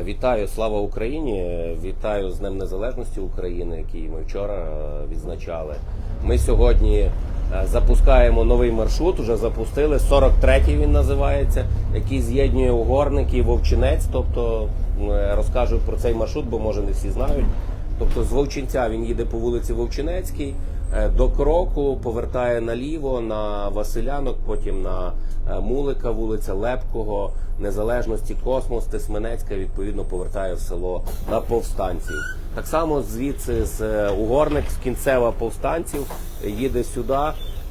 Е, Вітаю, слава Україні! Е, Вітаю з Днем Незалежності України, який ми вчора е, відзначали. Ми сьогодні запускаємо новий маршрут. Уже запустили 43-й він називається, який з'єднує угорники і Вовчинець. Тобто розкажу про цей маршрут, бо може не всі знають. Тобто з Вовчинця він їде по вулиці Вовчинецькій до Кроку, повертає наліво на Василянок, потім на е, Мулика, вулиця Лепкого, Незалежності, Космос, Тисменецька, відповідно повертає в село на повстанців. Так само звідси з е, Угорник, з кінцева повстанців, е, їде сюди,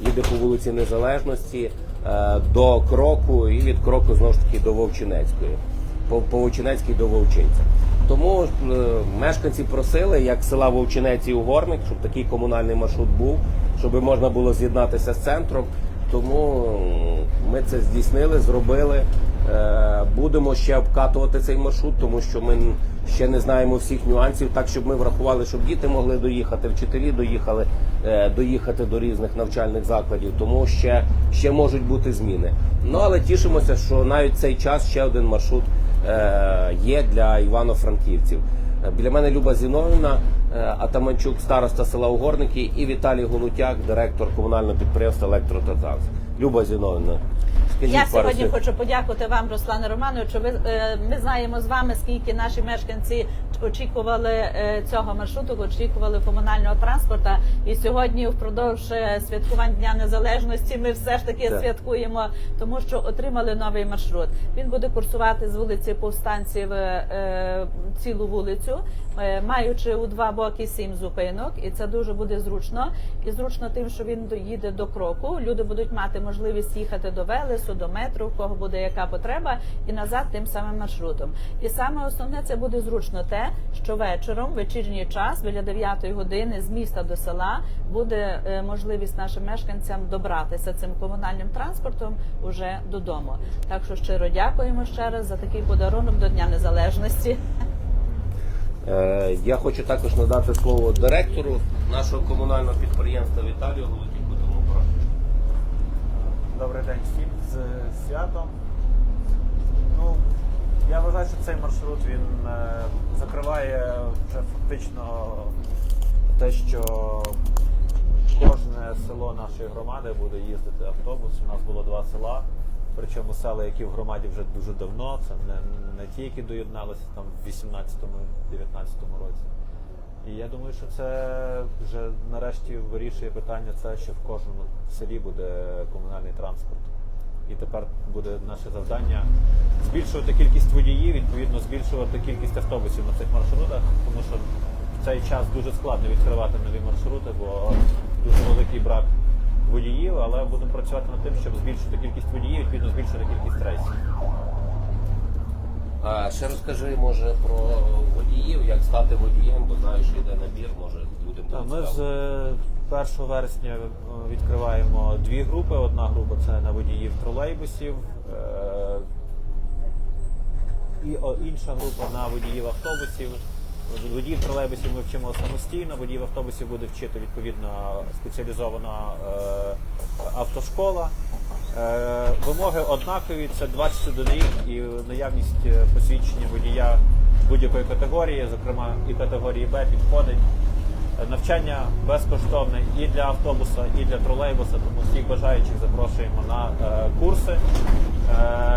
їде по вулиці Незалежності е, до Кроку і від Кроку знову ж таки до Вовчинецької по Вовчинецькій до Вовчинця. Тому е, мешканці просили, як села Вовчинець і Угорник, щоб такий комунальний маршрут був, щоб можна було з'єднатися з центром. Тому ми це здійснили, зробили. Е, Будемо ще обкатувати цей маршрут, тому що ми ще не знаємо всіх нюансів, так щоб ми врахували, щоб діти могли доїхати, вчителі доїхали е, доїхати до різних навчальних закладів. Тому ще, ще можуть бути зміни. Ну але тішимося, що навіть цей час ще один маршрут е, є для івано-франківців. Е, Біля мене Люба Зіновна, е, Атаманчук, староста села Угорники, і Віталій Голутяк, директор комунального підприємства Електротазавз Люба Зіновна, скажіть Я сьогодні хочу подякувати вам, Руслане Романовичу. Ви е, ми знаємо з вами, скільки наші мешканці очікували е, цього маршруту, очікували комунального транспорту. І сьогодні, впродовж е, святкувань Дня Незалежності, ми все ж таки Так. святкуємо, тому що отримали новий маршрут. Він буде курсувати з вулиці Повстанців е, цілу вулицю, маючи у два боки сім зупинок, і це дуже буде зручно. І зручно тим, що він доїде до кроку. Люди будуть мати можливість їхати до Велесу, до метро, в кого буде яка потреба, і назад тим самим маршрутом. І саме основне це буде зручно те, що вечором, вечірній час, біля 9 години, з міста до села буде е, можливість нашим мешканцям добратися цим комунальним транспортом уже додому. Так що щиро дякуємо ще раз за такий подарунок до Дня Незалежності. Е, Я хочу також надати слово директору нашого комунального підприємства Віталію Голутяку. Тому прошу. Добрий день всім з святом. Ну, я вважаю, що цей маршрут він е, закриває вже фактично те, що кожне село нашої громади буде їздити автобус. У нас було два села, причому села, які в громаді вже дуже давно. Це не, не ті, які доєдналися там в 18-19 році. І я думаю, що це вже нарешті вирішує питання це, що в кожному селі буде комунальний транспорт. І тепер буде наше завдання збільшувати кількість водіїв, відповідно збільшувати кількість автобусів на цих маршрутах, тому що в цей час дуже складно відкривати нові маршрути, бо дуже великий брак водіїв, але будемо працювати над тим, щоб збільшити кількість водіїв, відповідно збільшити кількість рейсів. А ще розкажи, може, про водіїв, як стати водієм, бо знаю, що йде набір, може людям Так, Ми з е, 1 вересня е, відкриваємо дві групи. Одна група це на водіїв тролейбусів, е, і інша група на водіїв автобусів. Водіїв тролейбусів ми вчимо самостійно, водіїв автобусів буде вчити відповідно спеціалізована е, автошкола. Е, вимоги однакові, це 20 одиниць і наявність е, посвідчення водія будь-якої категорії, зокрема і категорії Б підходить. Е, Навчання безкоштовне і для автобуса, і для тролейбуса, тому всіх бажаючих запрошуємо на курси.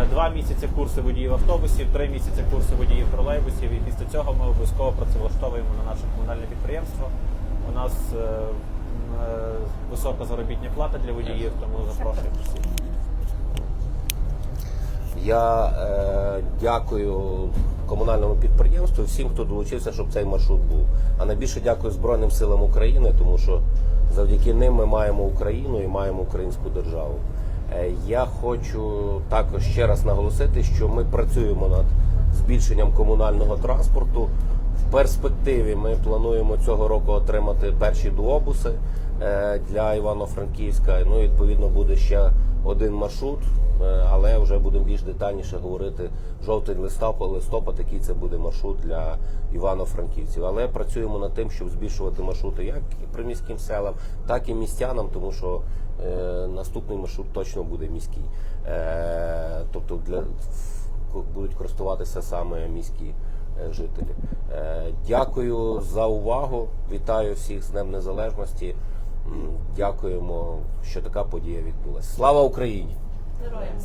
Два місяці курси водіїв автобусів, три місяці курси водіїв тролейбусів. І після цього ми обов'язково працевлаштовуємо на наше комунальне підприємство. У нас висока заробітня плата для водіїв, тому запрошуємо всіх. Я е, дякую комунальному підприємству, всім, хто долучився, щоб цей маршрут був. А найбільше дякую Збройним силам України, тому що завдяки ним ми маємо Україну і маємо українську державу. Е, я хочу також ще раз наголосити, що ми працюємо над збільшенням комунального транспорту. В перспективі ми плануємо цього року отримати перші дуобуси е, для Івано-Франківська. Ну, і, відповідно, буде ще один маршрут, е, але вже будемо більш детальніше говорити жовтий листопад, листопад, який це буде маршрут для Івано-Франківців. Але працюємо над тим, щоб збільшувати маршрути як приміським селам, так і містянам, тому що е, наступний маршрут точно буде міський. Е, тобто для будуть користуватися саме міські е, жителі. Е, Дякую за увагу. Вітаю всіх з Днем Незалежності. Дякуємо, що така подія відбулася. Слава Україні! Героям